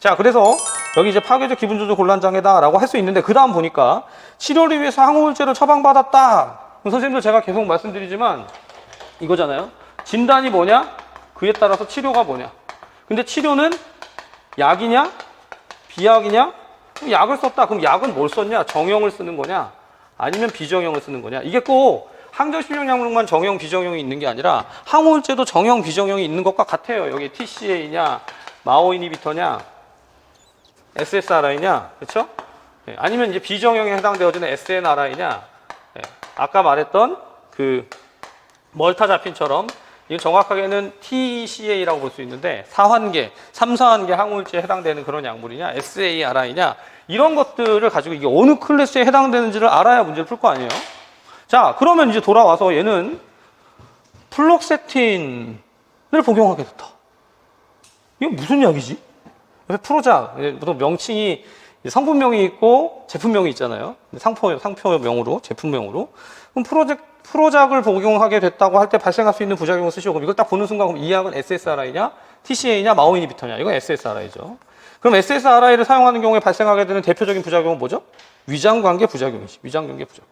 자, 그래서 여기 이제 파괴적 기분조절 곤란장애다 라고 할 수 있는데 그 다음 보니까 치료를 위해서 항우울제를 처방받았다. 선생님들 제가 계속 말씀드리지만 이거잖아요. 진단이 뭐냐? 그에 따라서 치료가 뭐냐? 근데 치료는 약이냐? 비약이냐? 그럼 약을 썼다. 그럼 약은 뭘 썼냐? 정형을 쓰는 거냐? 아니면 비정형을 쓰는 거냐? 이게 꼭 항저실용 약물만 정형, 비정형이 있는 게 아니라 항우울제도 정형, 비정형이 있는 것과 같아요. 여기 TCA냐, 마오 이니비터냐, SSRI냐, 그렇죠? 예, 아니면 이제 비정형에 해당되어지는 SNRI냐, 예, 아까 말했던 그 멀타자핀처럼 이건 정확하게는 TCA라고 볼 수 있는데 4환계, 3, 4환계 항우울제에 해당되는 그런 약물이냐, SARI냐 이런 것들을 가지고 이게 어느 클래스에 해당되는지를 알아야 문제를 풀 거 아니에요. 자, 그러면 이제 돌아와서 얘는 플록세틴을 복용하게 됐다. 이게 무슨 약이지? 그래서 프로작, 예, 보통 명칭이 성분명이 있고 제품명이 있잖아요. 상표, 상표명으로, 제품명으로. 그럼 프로젝, 프로작을 복용하게 됐다고 할 때 발생할 수 있는 부작용을 쓰시고, 그럼 이걸 딱 보는 순간, 그럼 이 약은 SSRI냐, TCA냐, 마오이니비터냐. 이건 SSRI죠. 그럼 SSRI를 사용하는 경우에 발생하게 되는 대표적인 부작용은 뭐죠? 위장관계 부작용이지. 위장관계 부작용.